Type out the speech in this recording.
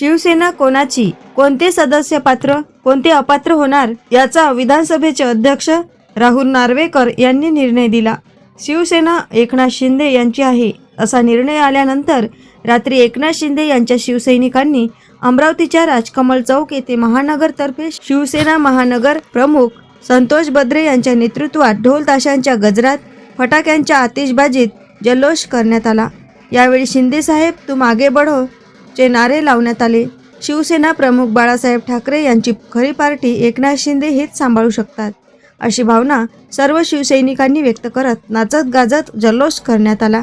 शिवसेना कोणाची? कोणते सदस्य पात्र कोणते अपात्र होणार? याचा विधानसभेचे अध्यक्ष राहुल नार्वेकर यांनी निर्णय दिला. शिवसेना एकनाथ शिंदे यांची आहे असा निर्णय आल्यानंतर रात्री एकनाथ शिंदे यांच्या शिवसैनिकांनी अमरावतीच्या राजकमल चौक येथे महानगरतर्फे शिवसेना महानगर प्रमुख संतोष बद्रे यांच्या नेतृत्वात ढोल ताशांच्या गजरात फटाक्यांच्या आतिषबाजीत जल्लोष करण्यात आला. यावेळी शिंदेसाहेब तू मागे बढो चे नारे लावण्यात आले. शिवसेना प्रमुख बाळासाहेब ठाकरे यांची खरी पार्टी एकनाथ शिंदे हेच सांभाळू शकतात अशी भावना सर्व शिवसैनिकांनी व्यक्त करत नाचत गाजत जल्लोष करण्यात आला.